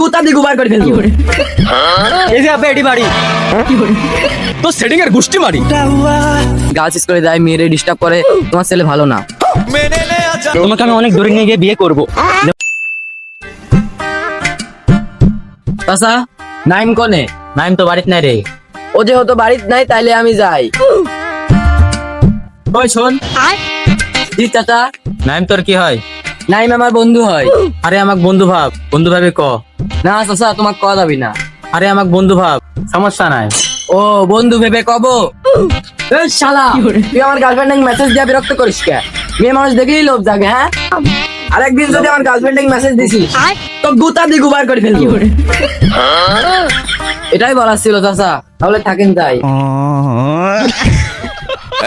গুতা দিয়ে গুবার করে ফেলব। এই যে আব্বা এটি বাড়ি। তো সেটিং এর গুষ্টি মারি গার্লস স্কুলে যায় মেয়েরে ডিস্টার্ব করে তোমার ছেলে ভালো না। তোমাকে আমি অনেক দূরে নিয়ে গিয়ে বিয়ে করব। চাচা নাইম কনে? নাইম তো বাড়িতে নাই রে। ও যেহেতু বাড়িতে নাই তাইলে আমি যাই। ওই শোন? জি চাচা। নাইম তোর কি হয়? নাইম আমার বন্ধু হয়। আরে আমাক বন্ধু ভাব। বন্ধু ভাবে ক। না চাচা তোমার কয়া যাবি না। আরে আমাক বন্ধু ভাব সমস্যা নাই। ও বন্ধু ভেবে কব। এই শালা তুই আমার গার্লফ্রেন্ড মেসেজ দিয়া বিরক্ত করিস কে? মেয়ে মানুষ দেখলেই লোভ জাগে হ্যাঁ? আরেকদিন যদি আমার গার্লফ্রেন্ড মেসেজ দিছিস তো গুতা দিয়ে গুবার করে ফেলবি। এটাই বলার ছিল চাচা। তাহলে থাকেন তাই।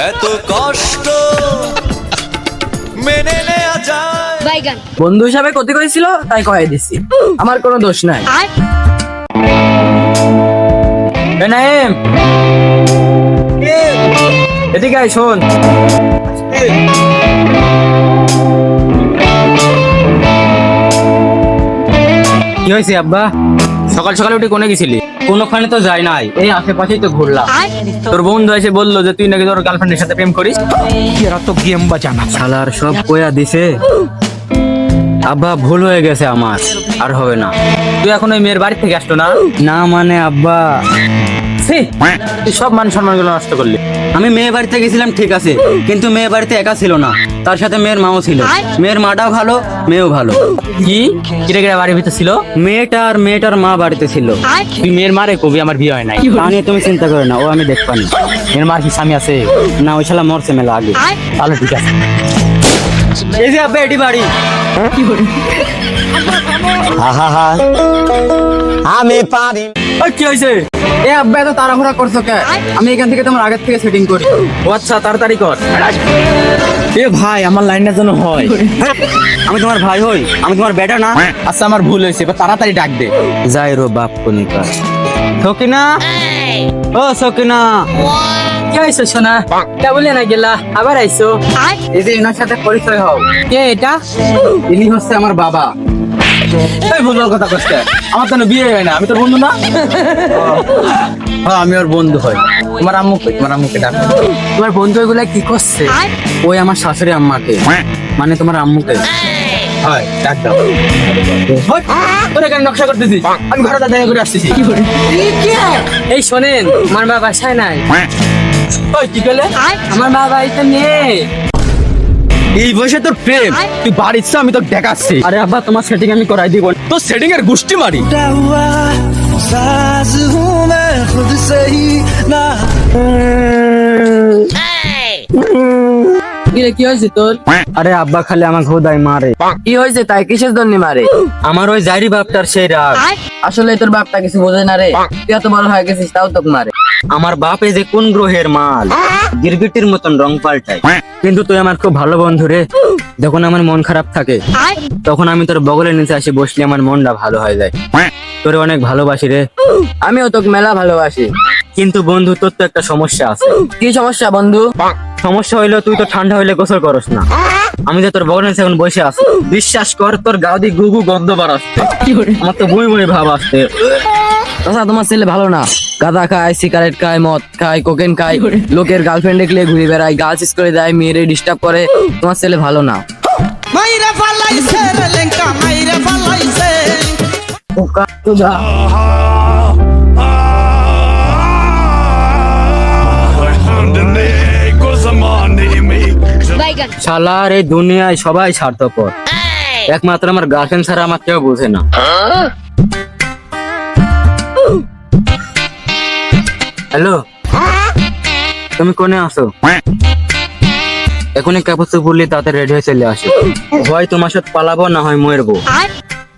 এত কষ্ট। যায় বন্ধু হিসাবে ক্ষতি করেছিল তাই কয়ে দিছি। আমার কোনো দোষ নাই। নাইম এদিকে আয় শোন। কি হয়েছে আব্বা? সকাল সকাল উঠে কোনে গেছিলি? কোনোখানে তো যাই নাই। এই আশেপাশেই তো ঘুরলাম। তোর বন্ধু এসে বলল যে তুই নাকি তোর গার্লফ্রেন্ডের সাথে প্রেম করিস। এরা তো গেম বাজানা। শালার সব কয়া দিছে। আব্বা ভুল হয়ে গেছে আমার। আর হবে না। তুই এখন ওই মেয়ের বাড়ি থেকে আসতো না? না মানে আব্বা। ছি, তুই সব মান সম্মানগুলো নষ্ট করলি। আমি মেয়ে বাড়িতে গেছিলাম ঠিক আছে। কিন্তু মেয়ে বাড়িতে একা ছিল না। তার সাথে মেয়ের মাও ছিল। মেয়ের মাটাও ভালো মেয়েও ভালো। কি? কিরে কিরে বাড়ির ভিতর ছিল? মেয়েটা আর মেয়েটার মা বাড়িতে ছিল। তুই মেয়ের মারে কবি আমার বিয়ে হয় নাই। তা নিয়ে তুমি চিন্তা করো না ও আমি দেখবানি। মেয়ের মার কি স্বামী আছে? না ওই শালা মরছে মেলা আগে। তাহলে ঠিক আছে। এই যে আব্বা এটি বাড়ি। আমি পারি। ওই কি হয়েছে? এ আব্বা এত তাড়াহুড়া করছ কে? আমি এখান থেকে তোমার আগের থেকে সেটিং করি। ও আচ্ছা তাড়াতাড়ি কর। এ ভাই আমার লাইনটা যেন হয়। আমি তোমার ভাই হই আমি তোমার বেটা না। আচ্ছা আমার ভুল হয়েছে এবার তাড়াতাড়ি ডাক দে। যাই রো বাপ কনিকা সকিনা? ও সকিনা। কি হয়েছে সোনা? কে বলে না গেলা আবার আইছো? এই যে এনার সাথে পরিচয় হও। কে এটা? ইনি হচ্ছে আমার বাবা। কথা কষ্ট আমার তো বিয়ে হয় না আমি তোর বন্ধু না? হ্যাঁ আমি ওর বন্ধু হই তোমার আম্মু? তোমার আম্মুকে ডাক। তোমার বন্ধু এগুলা কি করছে? ওই আমার শাশুড়ি আম্মাকে। মানে তোমার আম্মুকে। হয় ডাক দাও। হই, তোরা কেন নকশা করতেছিস আমি ঘরে দেখা করে আসতেছি। এই শোনেন আমার বাবা বাসায় নাই। কি আমার এই বয়সে তোর প্রেম। তুই বাড়ির আমি দেখাচ্ছি। আরে আব্বা তোমার সেটিং আমি করাই দিব। তোর সেটিং এর মারি। কি হয়েছে তোর? আরে আব্বা খালি আমার মারে। কি হয়েছে তাই? কিসের জন্য মারে? আমার ওই জারি বাপটার সেই রাগ। আসলে তোর বাপটা কিছু বোঝে না রে। তুই এত বড় হয়ে গেছিস তাও তোকে মারে। আমার বাপে যে কোন গ্রহের মাল? গিরগিটির মতন রং পাল্টায়। কিন্তু তুই আমার খুব ভালো বন্ধু রে। যখন আমার মন খারাপ থাকে তখন আমি তোর বগলের নিচে আসি বসলে আমার মনটা ভালো হয়ে যায়। তোরে অনেক ভালোবাসি রে। আমিও তোকে মেলা ভালোবাসি। কিন্তু বন্ধু তোর তো একটা সমস্যা আছে। কি সমস্যা বন্ধু? সমস্যা হইল তুই তো ঠান্ডা হইলে গোসল করস না। আমি যে তোর বগলের নিচে এখন বসে আছি বিশ্বাস কর তোর গাও দিয়ে গুগু গন্ধ বার আসছে। আমার তো বই বই ভাব আসছে। তোমার ছেলে ভালো না? গাঁদা খায় সিগারেট খায় মদ খায় কোকেন খায়। লোকের গার্লফ্রেন্ড দেখলে ঘুরে বেড়ায় গার্লস স্কুলে যায় মেয়েরে ডিস্টার্ব করে। তোমার ছেলে ভালো না। শালার এই দুনিয়ায় সবাই স্বার্থপর। একমাত্র আমার গার্লফ্রেন্ড ছাড়া আমার কেউ বোঝে না। হ্যালো? তুমি কোনে আসো এখনই কাপড় পরলে তাতে রেডি হয়ে চলে আসো। হয় তোমার সাথে পালাবো না হয় মরবো।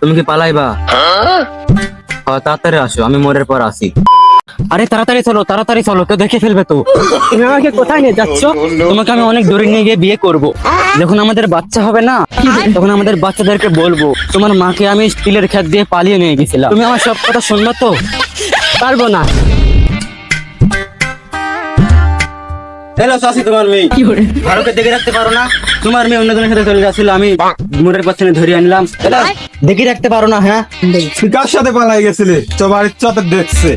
তুমি কি পালাইবা? হ্যাঁ? তাড়াতাড়ি আসো আমি মরের পর আসি। আরে তাড়াতাড়ি চলো তাড়াতাড়ি চলো তো দেখে ফেলবে তো। তুমি আমাকে কোথায় নিয়ে যাচ্ছ? তোমাকে আমি অনেক দূরে নিয়ে গিয়ে বিয়ে করব। যখন আমাদের বাচ্চা হবে না তখন আমাদের বাচ্চাদেরকে বলব তোমার মাকে আমি স্টিলের খেত দিয়ে পালিয়ে নিয়ে গেছিলাম। তুমি আমার সব কথা শুনবে তো? পারব না। হ্যালো চাষি তোমার মেয়ে। ভারতকে দেখে রাখতে পারো না। তোমার মেয়ে অন্যজনের সাথে চলে যাচ্ছিল আমি মোড়ের পাশে ধরে আনলাম। দেখে রাখতে পারো না হ্যাঁ? তুই কার সাথে পালাই গেছিলে? তো বাড়ির তো দেখছে।